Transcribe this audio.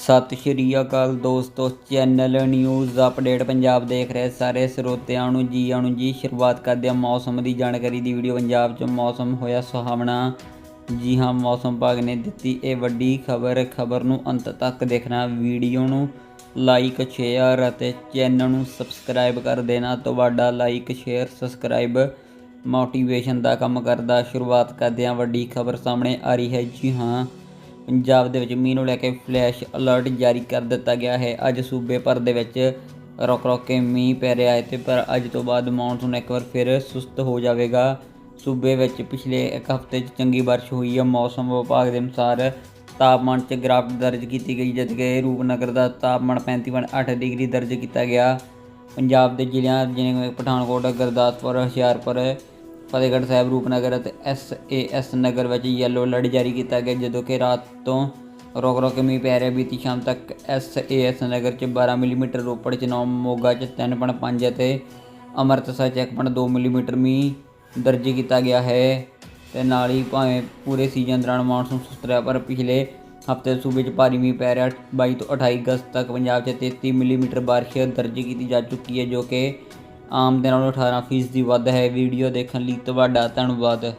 ਸਤਿ ਸ਼੍ਰੀ ਅਕਾਲ ਦੋਸਤੋ, channel news update Punjab ਦੇਖ ਰਹੇ ਸਾਰੇ ਸਰੋਤਿਆਂ ਨੂੰ ਜੀ ਆਇਆਂ ਨੂੰ ਜੀ। ਸ਼ੁਰੂਆਤ ਕਰਦੇ ਹਾਂ ਮੌਸਮ ਦੀ ਜਾਣਕਾਰੀ ਦੀ ਵੀਡੀਓ। ਪੰਜਾਬ 'ਚ ਮੌਸਮ ਹੋਇਆ ਸੁਹਾਵਣਾ। ਜੀ ਹਾਂ, ਮੌਸਮ ਵਿਭਾਗ ਨੇ ਦਿੱਤੀ ਇਹ ਵੱਡੀ ਖਬਰ। ਖਬਰ ਨੂੰ ਅੰਤ ਤੱਕ ਦੇਖਣਾ। ਵੀਡੀਓ ਨੂੰ ਲਾਈਕ, ਸ਼ੇਅਰ ਅਤੇ ਚੈਨਲ ਨੂੰ ਸਬਸਕ੍ਰਾਈਬ ਕਰ ਦੇਣਾ। ਤੁਹਾਡਾ ਲਾਈਕ, ਸ਼ੇਅਰ, ਸਬਸਕ੍ਰਾਈਬ ਮੋਟੀਵੇਸ਼ਨ ਦਾ ਕੰਮ ਕਰਦਾ। ਸ਼ੁਰੂਆਤ ਕਰਦੇ ਹਾਂ। ਵੱਡੀ ਖਬਰ ਸਾਹਮਣੇ ਆ ਰਹੀ ਹੈ। ਜੀ ਹਾਂ ਪੰਜਾਬ ਦੇ ਵਿੱਚ ਮੀਂਹ ਨੂੰ ਲੈ ਕੇ ਫਲੈਸ਼ ਅਲਰਟ ਜਾਰੀ ਕਰ ਦਿੱਤਾ ਗਿਆ ਹੈ। ਅੱਜ ਸੂਬੇ ਭਰ ਦੇ ਵਿੱਚ ਰੁਕ ਰੋਕ ਕੇ ਮੀਂਹ ਪੈ ਰਿਹਾ ਹੈ ਤੇ ਪਰ ਅੱਜ ਤੋਂ ਬਾਅਦ ਮੌਨਸੂਨ ਇੱਕ ਵਾਰ ਫਿਰ ਸੁਸਤ ਹੋ ਜਾਵੇਗਾ। ਸੂਬੇ ਵਿੱਚ ਪਿਛਲੇ ਇੱਕ ਹਫ਼ਤੇ 'ਚ ਚੰਗੀ ਬਾਰਿਸ਼ ਹੋਈ ਹੈ। ਮੌਸਮ ਵਿਭਾਗ ਦੇ ਅਨੁਸਾਰ ਤਾਪਮਾਨ 'ਚ ਗਿਰਾਵਟ ਦਰਜ ਕੀਤੀ ਗਈ, ਜਦ ਕਿ ਰੂਪਨਗਰ ਦਾ ਤਾਪਮਾਨ 35.8 ਡਿਗਰੀ ਦਰਜ ਕੀਤਾ ਗਿਆ। ਪੰਜਾਬ ਦੇ ਜ਼ਿਲ੍ਹਿਆਂ ਜਿਵੇਂ ਪਠਾਨਕੋਟ, ਗੁਰਦਾਸਪੁਰ, ਹੁਸ਼ਿਆਰਪੁਰ ਫਤਿਹਗੜ੍ਹ ਸਾਹਿਬ ਰੂਪਨਗਰ ਅਤੇ ਐਸ ਏ ਐਸ ਨਗਰ ਵਿੱਚ ਯੈਲੋ ਅਲਰਟ ਜਾਰੀ ਕੀਤਾ ਗਿਆ, ਜਦੋਂ ਕਿ ਰਾਤ ਤੋਂ ਰੋਕ ਰੋਕ ਕੇ ਮੀਂਹ ਪੈ ਰਿਹਾ। ਬੀਤੀ ਸ਼ਾਮ ਤੱਕ ਐਸ ਏ ਐਸ ਨਗਰ 'ਚ 12 ਮਿਲੀਮੀਟਰ ਰੋਪੜ 'ਚ 9 ਮੋਗਾ 'ਚ 3.5 ਅਤੇ ਅੰਮ੍ਰਿਤਸਰ 'ਚ 1.2 ਮਿਲੀਮੀਟਰ ਮੀਂਹ ਦਰਜ ਕੀਤਾ ਗਿਆ ਹੈ। ਤੇ ਨਾਲ ਹੀ ਭਾਵੇਂ ਪੂਰੇ ਸੀਜ਼ਨ ਦੌਰਾਨ ਮੌਨਸੂਨ ਸੁਸਤ ਰਿਹਾ, ਪਰ ਪਿਛਲੇ ਹਫ਼ਤੇ ਸੂਬੇ 'ਚ ਭਾਰੀ ਮੀਂਹ ਪੈ ਰਿਹਾ। 22 ਤੋਂ 28 ਅਗਸਤ ਤੱਕ ਪੰਜਾਬ 'ਚ 33 ਮਿਲੀਮੀਟਰ ਬਾਰਿਸ਼ ਦਰਜ ਕੀਤੀ ਜਾ ਚੁੱਕੀ ਹੈ, ਜੋ ਕਿ ਆਮ ਦੇ ਨਾਲੋਂ ਅਠਾਰਾਂ ਫੀਸਦੀ ਵੱਧ ਹੈ। ਵੀਡੀਓ ਦੇਖਣ ਲਈ ਤੁਹਾਡਾ ਧੰਨਵਾਦ।